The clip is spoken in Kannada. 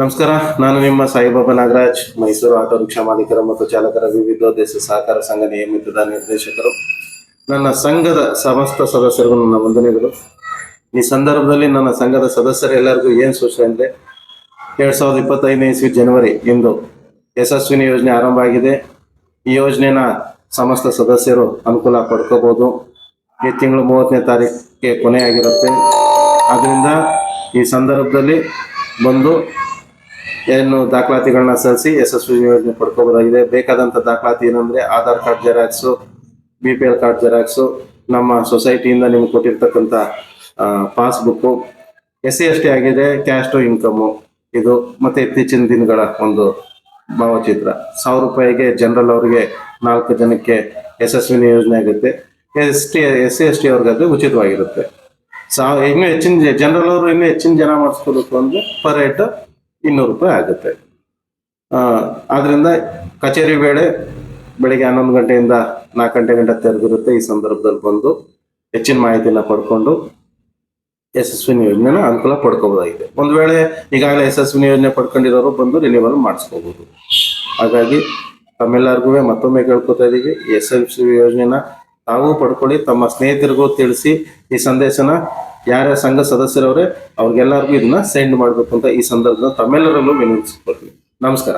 ನಮಸ್ಕಾರ, ನಾನು ನಿಮ್ಮ ಸಾಯಿಬಾಬಾ ನಾಗರಾಜ್, ಮೈಸೂರು ಆಟೋ ರಿಕ್ಷಾ ಮಾಲೀಕರ ಮತ್ತು ಚಾಲಕರ ದೇಶ ಸಹಕಾರ ಸಂಘ ನಿಯಮಿತದ ನಿರ್ದೇಶಕರು. ನನ್ನ ಸಂಘದ ಸಮಸ್ತ ಸದಸ್ಯರಿಗೂ ನನ್ನ ವಂದನೆಗಳು. ಈ ಸಂದರ್ಭದಲ್ಲಿ ನನ್ನ ಸಂಘದ ಸದಸ್ಯರೆಲ್ಲರಿಗೂ ಏನು ಸೂಚನೆ ಅಂದರೆ, ಎರಡು ಸಾವಿರದ ಇಪ್ಪತ್ತೈದನೇ ಇಸ್ವಿ ಜನವರಿ ಇಂದು ಯಶಸ್ವಿನಿ ಯೋಜನೆ ಆರಂಭ ಆಗಿದೆ. ಈ ಯೋಜನೆನ ಸಮಸ್ತ ಸದಸ್ಯರು ಅನುಕೂಲ ಪಡ್ಕೋಬೋದು. ಈ ತಿಂಗಳು ಮೂವತ್ತನೇ ತಾರೀಕಿಗೆ ಕೊನೆ ಆಗಿರುತ್ತೆ ಆದ್ದರಿಂದ ಈ ಸಂದರ್ಭದಲ್ಲಿ ಬಂದು ಏನು ದಾಖಲಾತಿಗಳನ್ನ ಸಲ್ಲಿಸಿ ಯಶಸ್ವಿ ಯೋಜನೆ ಪಡ್ಕೋಬೋದಾಗಿದೆ. ಬೇಕಾದಂಥ ದಾಖಲಾತಿ ಏನಂದ್ರೆ Aadhaar card xerox, B P L card xerox, ನಮ್ಮ ಸೊಸೈಟಿಯಿಂದ ನಿಮ್ಗೆ ಕೊಟ್ಟಿರ್ತಕ್ಕಂಥ passbook, S C S T ಆಗಿದೆ, ಕ್ಯಾಶ್ ಟು ಇನ್ಕಮ್, ಇದು ಮತ್ತೆ ಇತ್ತೀಚಿನ ದಿನಗಳ ಒಂದು ಭಾವಚಿತ್ರ. ಸಾವಿರ ರೂಪಾಯಿಗೆ ಜನರಲ್ ಅವರಿಗೆ ನಾಲ್ಕು ಜನಕ್ಕೆ ಯಶಸ್ವಿನಿ ಯೋಜನೆ ಆಗುತ್ತೆ. S T, S C S T ಅವ್ರಿಗದು ಉಚಿತವಾಗಿರುತ್ತೆ. ಇನ್ನೂ ಹೆಚ್ಚಿನ ಜನರಲ್ ಅವರು ಇನ್ನೂ ಹೆಚ್ಚಿನ ಜನ ಮಾಡಿಸ್ಕೋಬೇಕು ಅಂದ್ರೆ, ಪರ್ ರೇಟ್ ಇನ್ನೂರು ರೂಪಾಯಿ ಆಗುತ್ತೆ. ಆದ್ದರಿಂದ ಕಚೇರಿ ವೇಳೆ ಬೆಳಿಗ್ಗೆ ಹನ್ನೊಂದು ಗಂಟೆಯಿಂದ ನಾಲ್ಕು ಗಂಟೆ ಗಂಟೆ ತೆರೆದಿರುತ್ತೆ ಈ ಸಂದರ್ಭದಲ್ಲಿ ಬಂದು ಹೆಚ್ಚಿನ ಮಾಹಿತಿನ ಪಡ್ಕೊಂಡು ಯಶಸ್ವಿನಿ ಯೋಜನೆನ ಅನುಕೂಲ ಪಡ್ಕೋಬಹುದಾಗಿದೆ ಒಂದು ವೇಳೆ ಈಗಾಗಲೇ ಯಶಸ್ವಿನಿ ಯೋಜನೆ ಪಡ್ಕೊಂಡಿರೋರು ಬಂದು ರಿನಿವಲ್ ಮಾಡಿಸ್ಕೋಬಹುದು ಹಾಗಾಗಿ ತಮ್ಮೆಲ್ಲರಿಗೂ ಮತ್ತೊಮ್ಮೆ ಕೇಳ್ಕೊತಾ ಇದೀವಿ ಎಸ್ ಎಸ್ ವಿ ಯೋಜನೆನ ತಾವು ಪಡ್ಕೊಳ್ಳಿ, ತಮ್ಮ ಸ್ನೇಹಿತರಿಗೂ ತಿಳಿಸಿ ಈ ಸಂದೇಶನ ಯಾರ್ಯಾರ ಸಂಘ ಸದಸ್ಯರವರೇ ಅವ್ರಿಗೆಲ್ಲರಿಗೂ ಇದನ್ನ ಸೆಂಡ್ ಮಾಡಬೇಕು ಅಂತ ಈ ಸಂದರ್ಭದಲ್ಲಿ ತಮ್ಮೆಲ್ಲರಲ್ಲೂ ವಿನಂತಿಸ್ಕೊಳ್ತೀನಿ. ನಮಸ್ಕಾರ.